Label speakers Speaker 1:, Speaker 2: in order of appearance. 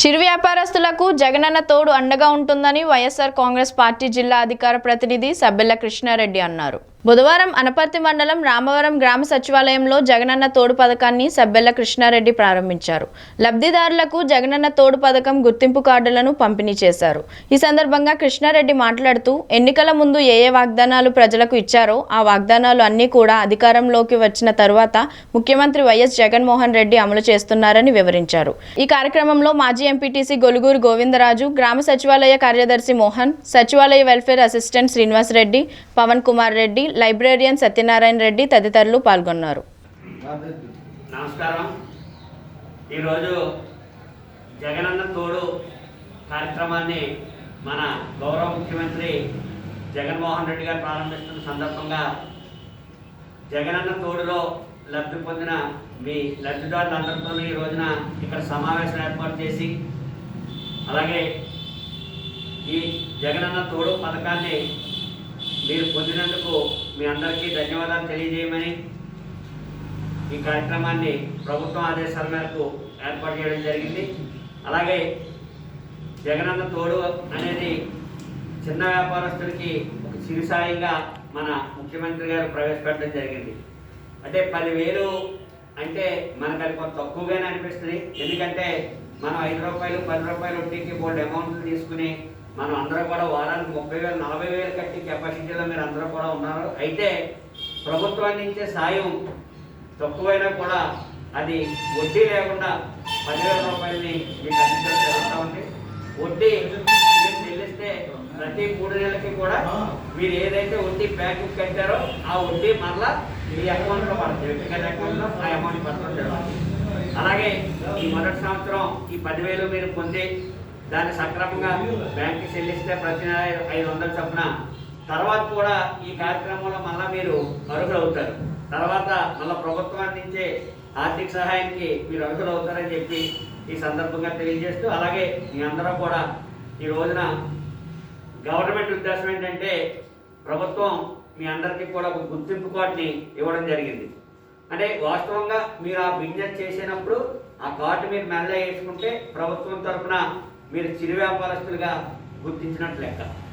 Speaker 1: చిరు వ్యాపారస్తులకు జగనన్న తోడు అండగా ఉంటుందని వైఎస్ఆర్ కాంగ్రెస్ పార్టీ జిల్లా అధికార ప్రతినిధి సబ్బెల్ల కృష్ణారెడ్డి అన్నారు. బుధవారం అనపర్తి మండలం రామవరం గ్రామ సచివాలయంలో జగనన్న తోడు పథకాన్ని సబ్బెల్ల కృష్ణారెడ్డి ప్రారంభించారు. లబ్ధిదారులకు జగనన్న తోడు పథకం గుర్తింపు కార్డులను పంపిణీ చేశారు. ఈ సందర్భంగా కృష్ణారెడ్డి మాట్లాడుతూ ఎన్నికల ముందు ఏ ఏ వాగ్దానాలు ప్రజలకు ఇచ్చారో ఆ వాగ్దానాలు అన్నీ కూడా అధికారంలోకి వచ్చిన తరువాత ముఖ్యమంత్రి వైఎస్ జగన్మోహన్ రెడ్డి అమలు చేస్తున్నారని వివరించారు. ఈ కార్యక్రమంలో మాజీ ఎంపీటీసీ గొలుగూరు గోవిందరాజు గ్రామ సచివాలయ కార్యదర్శి మోహన్ సచివాలయ welfare assistant Srinivas Reddy Pavan Kumar Reddy librarian Satyanarayana Reddy తదితరులు పాల్గొన్నారు.
Speaker 2: నమస్కారం. ఈరోజు జగనన్న తోడు కార్యక్రమాన్ని మన గౌరవ ముఖ్యమంత్రి జగన్మోహన్ రెడ్డి గారు ప్రారంభిస్తున్న సందర్భంగా జగనన్న తోడులో లబ్ధి పొందిన మీ లబ్ధిదారులందరితో ఈ రోజున ఇక్కడ సమావేశం ఏర్పాటు చేసి అలాగే ఈ జగనన్న తోడు పథకాన్ని మీరు పొందినందుకు మీ అందరికీ ధన్యవాదాలు తెలియజేయమని ఈ కార్యక్రమాన్ని ప్రభుత్వం ఆదేశాల మేరకు ఏర్పాటు చేయడం జరిగింది. అలాగే జగనన్న తోడు అనేది చిన్న వ్యాపారస్తులకి ఒక చిరుసాయిగా మన ముఖ్యమంత్రి గారు ప్రవేశపెట్టడం జరిగింది. అంటే పదివేలు అంటే మనకు అది కొంత తక్కువగానే అనిపిస్తుంది. ఎందుకంటే మనం ఐదు రూపాయలు పది రూపాయలు వడ్డీకి బోల్డ్ అమౌంట్లు తీసుకుని మనం అందరం కూడా వారానికి ముప్పై వేలు నలభై వేలు కట్టి కెపాసిటీలో మీరు అందరూ కూడా ఉన్నారు. అయితే ప్రభుత్వం నుంచే సాయం తక్కువైనా కూడా అది వడ్డీ లేకుండా పదివేల రూపాయలని మీకు అందించడం జరుగుతూ ఉంది. వడ్డీ మీరు చెల్లిస్తే ప్రతి మూడు నెలలకి కూడా మీరు ఏదైతే వడ్డీ బ్యాంకు కట్టారో ఆ వడ్డీ మరలా మీ అకౌంట్లో పడుతుంది వ్యక్తిగత అకౌంట్లో ఆ అమౌంట్ జరుగుతుంది అలాగే ఈ మొదటి సంవత్సరం ఈ పదివేలు మీరు పొంది దాన్ని సక్రమంగా బ్యాంక్కి చెల్లిస్తే ప్రతి నెల ఐదు వందల చొప్పున. తర్వాత కూడా ఈ కార్యక్రమంలో మళ్ళీ మీరు అర్హులవుతారు. తర్వాత మళ్ళీ ప్రభుత్వం అందించే ఆర్థిక సహాయానికి మీరు అర్హులవుతారని చెప్పి ఈ సందర్భంగా తెలియజేస్తూ అలాగే మీ అందరూ కూడా ఈ రోజున గవర్నమెంట్ ఉద్దేశం ఏంటంటే ప్రభుత్వం మీ అందరికీ కూడా ఒక గుర్తింపు కార్డుని ఇవ్వడం జరిగింది. అంటే వాస్తవంగా మీరు ఆ బిజినెస్ చేసినప్పుడు ఆ కార్డు మీరు మెల్ల వేసుకుంటే ప్రభుత్వం తరఫున మీరు చిరు వ్యాపారస్తులుగా గుర్తించినట్లు లెక్క.